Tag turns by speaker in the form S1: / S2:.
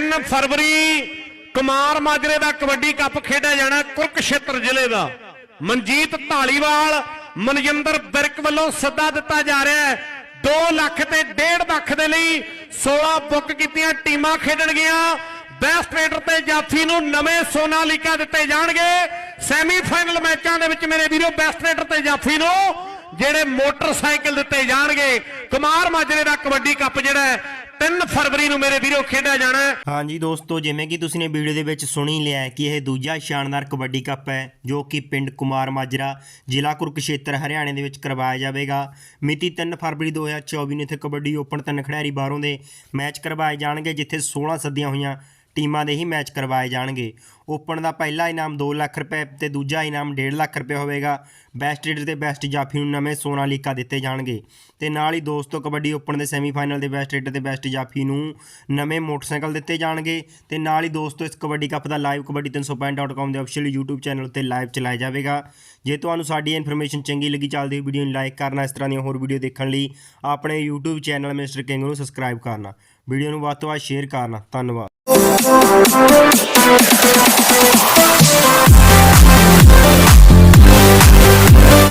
S1: 3 ਫਰਵਰੀ ਕੁਮਾਰ ਮਾਜਰੇ ਦਾ ਕਬੱਡੀ ਕੱਪ ਖੇਡਿਆ ਜਾਣਾ ਕੁਰਕਸ਼ੇਤਰ ਜ਼ਿਲ੍ਹੇ ਦਾ। ਮਨਜੀਤ ਢਾਲੀਵਾਲ ਮਨਜਿੰਦਰ ਬਿਰਕ ਵੱਲੋਂ ਸੱਦਾ ਦਿੱਤਾ ਜਾ ਰਿਹਾ ਹੈ। 2 ਲੱਖ ਤੇ 1.5 ਲੱਖ ਦੇ ਲਈ 16 ਬੁੱਕ ਕੀਤੀਆਂ ਟੀਮਾਂ ਖੇਡਣਗੀਆਂ। ਬੈਸਟ ਰੇਡਰ ਤੇ ਜਾਫੀ ਨੂੰ ਨਵੇਂ ਸੋਨਾਲੀਕਾ ਦਿੱਤੇ ਜਾਣਗੇ। ਸੈਮੀਫਾਈਨਲ ਮੈਚਾਂ ਦੇ ਵਿੱਚ ਮੇਰੇ ਵੀਰੋ, ਬੈਸਟ ਰੇਡਰ ਤੇ ਜਾਫੀ ਨੂੰ ਜਿਹੜੇ ਮੋਟਰਸਾਈਕਲ ਦਿੱਤੇ ਜਾਣਗੇ। ਕੁਮਾਰ ਮਾਜਰੇ ਦਾ ਕਬੱਡੀ ਕੱਪ ਜਿਹੜਾ 3 ਫਰਵਰੀ ਨੂੰ ਮੇਰੇ ਵੀਰੋ ਖੇਡਿਆ ਜਾਣਾ ਹੈ।
S2: ਹਾਂਜੀ ਦੋਸਤੋ, ਜਿਵੇਂ ਕਿ ਤੁਸੀਂ ਨੇ ਵੀਡੀਓ ਦੇ ਵਿੱਚ ਸੁਣੀ ਲਿਆ ਕਿ ਇਹ ਦੂਜਾ ਸ਼ਾਨਦਾਰ ਕਬੱਡੀ ਕੱਪ ਹੈ, ਜੋ ਕਿ ਪਿੰਡ ਕੁਮਾਰ ਮਾਜਰਾ, ਜ਼ਿਲ੍ਹਾ ਕੁਰਕਸ਼ੇਤਰ, ਹਰਿਆਣੇ ਦੇ ਵਿੱਚ ਕਰਵਾਇਆ ਜਾਵੇਗਾ। ਮਿਤੀ 3 ਫਰਵਰੀ 2024 ਨੂੰ ਇੱਥੇ ਕਬੱਡੀ ਓਪਨ ਤਿੰਨ ਖਿਡਾਰੀ ਬਾਹਰੋਂ ਦੇ ਮੈਚ ਕਰਵਾਏ ਜਾਣਗੇ, ਜਿੱਥੇ 16 ਸੱਦੀਆਂ ਹੋਈਆਂ ਟੀਮਾਂ ਦੇ ਹੀ ਮੈਚ ਕਰਵਾਏ ਜਾਣਗੇ। ਓਪਨ ਦਾ ਪਹਿਲਾ ਇਨਾਮ 2 ਲੱਖ ਰੁਪਏ ਤੇ ਦੂਜਾ ਇਨਾਮ 1.5 ਲੱਖ ਰੁਪਏ ਹੋਵੇਗਾ। ਬੈਸਟ ਰੇਡਰ ਤੇ ਬੈਸਟ ਜਾਫੀ ਨੂੰ ਨਵੇਂ ਸੋਨਾ ਲੀਕਾ ਦਿੱਤੇ ਜਾਣਗੇ। ਤੇ ਨਾਲ ਹੀ ਦੋਸਤੋ, ਕਬੱਡੀ ਓਪਨ ਦੇ ਸੈਮੀਫਾਈਨਲ ਦੇ ਬੈਸਟ ਰੇਡਰ ਤੇ ਬੈਸਟ ਜਾਫੀ ਨੂੰ ਨਵੇਂ ਮੋਟਰਸਾਈਕਲ ਦਿੱਤੇ ਜਾਣਗੇ। ਤੇ ਨਾਲ ਹੀ ਦੋਸਤੋ, ਇਸ ਕਬੱਡੀ ਕੱਪ ਦਾ ਲਾਈਵ ਕਬੱਡੀ 365.com ਦੇ ਅਫੀਸ਼ੀਅਲ YouTube ਚੈਨਲ ਉੱਤੇ ਲਾਈਵ ਚਲਾਇਆ ਜਾਵੇਗਾ। ਜੇ ਤੁਹਾਨੂੰ ਸਾਡੀ ਇਨਫੋਰਮੇਸ਼ਨ ਚੰਗੀ ਲੱਗੀ, ਚੱਲਦੀ ਹੋਈ ਵੀਡੀਓ ਨੂੰ ਲਾਈਕ ਕਰਨਾ, ਇਸ ਤਰ੍ਹਾਂ ਦੀਆਂ ਹੋਰ ਵੀਡੀਓ ਦੇਖਣ ਲਈ ਆਪਣੇ YouTube ਚੈਨਲ ਮਿਸਟਰ ਕਿੰਗ ਨੂੰ ਸਬਸਕ੍ਰਾਈਬ ਕਰਨਾ। ਵੀਡੀਓ ਨੂੰ ਵੱਧ ਤੋਂ ਵੱਧ ਸ਼ੇਅਰ ਕਰਨਾ। ਧੰਨਵਾਦ। We'll.